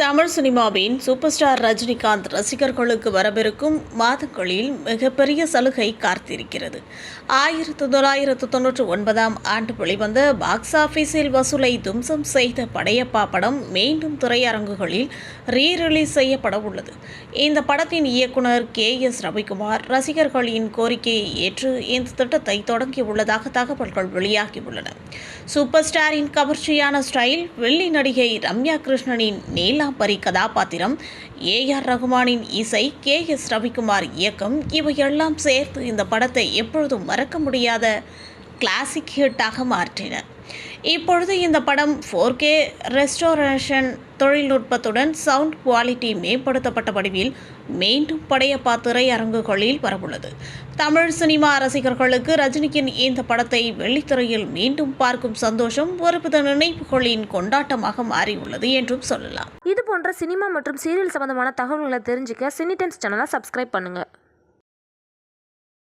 தமிழ் சினிமாவின் super star Rajinikanth ரசிகர்களுக்கு வரவிருக்கும் மாதங்களில் மிகப்பெரிய சலுகை காத்திருக்கிறது. ஆயிரத்து தொள்ளாயிரத்து தொன்னூற்றி ஒன்பதாம் ஆண்டு வெளிவந்த பாக்ஸ் ஆஃபீஸில் வசூலை தும்சம் செய்த படையப்பா படம் மீண்டும் திரையரங்குகளில் ரீ ரிலீஸ் செய்யப்பட உள்ளது. இந்த படத்தின் இயக்குனர் கே எஸ் ரவிக்குமார் ரசிகர்களின் கோரிக்கையை ஏற்று இந்த திட்டத்தை தொடங்கியுள்ளதாக தகவல்கள் வெளியாகியுள்ளன சூப்பர் ஸ்டாரின் கவர்ச்சியான ஸ்டைல் வெள்ளி நடிகை ரம்யா கிருஷ்ணனின் நீலாம்பரி கதாபாத்திரம் ஏ ஆர் ரகுமானின் இசை கே. எஸ். ரவிக்குமார் இயக்கம். இவையெல்லாம் சேர்த்து இந்த படத்தை எப்பொழுதும் மறக்க முடியாத கிளாசிக் ஹிட்டாக மாற்றினர் இப்பொழுது இந்த படம் ஃபோர் கே ரெஸ்டோரேஷன் தொழில்நுட்பத்துடன் சவுண்ட் குவாலிட்டி மேம்படுத்தப்பட்ட வடிவில் மீண்டும் படையப்பா திரையரங்குகளில் வரவுள்ளது. தமிழ் சினிமா ரசிகர்களுக்கு ரஜினியின் இந்த படத்தை வெள்ளித்திரையில் மீண்டும் பார்க்கும் சந்தோஷம் ஒருவித நினைவுகளின் கொண்டாட்டமாக மாறியுள்ளது என்றும் சொல்லலாம். இது போன்ற சினிமா மற்றும் சீரியல் சம்பந்தமான தகவல்களை தெரிஞ்சுக்க சினி டைம்ஸ் சேனலை சப்ஸ்கிரைப் பண்ணுங்கள்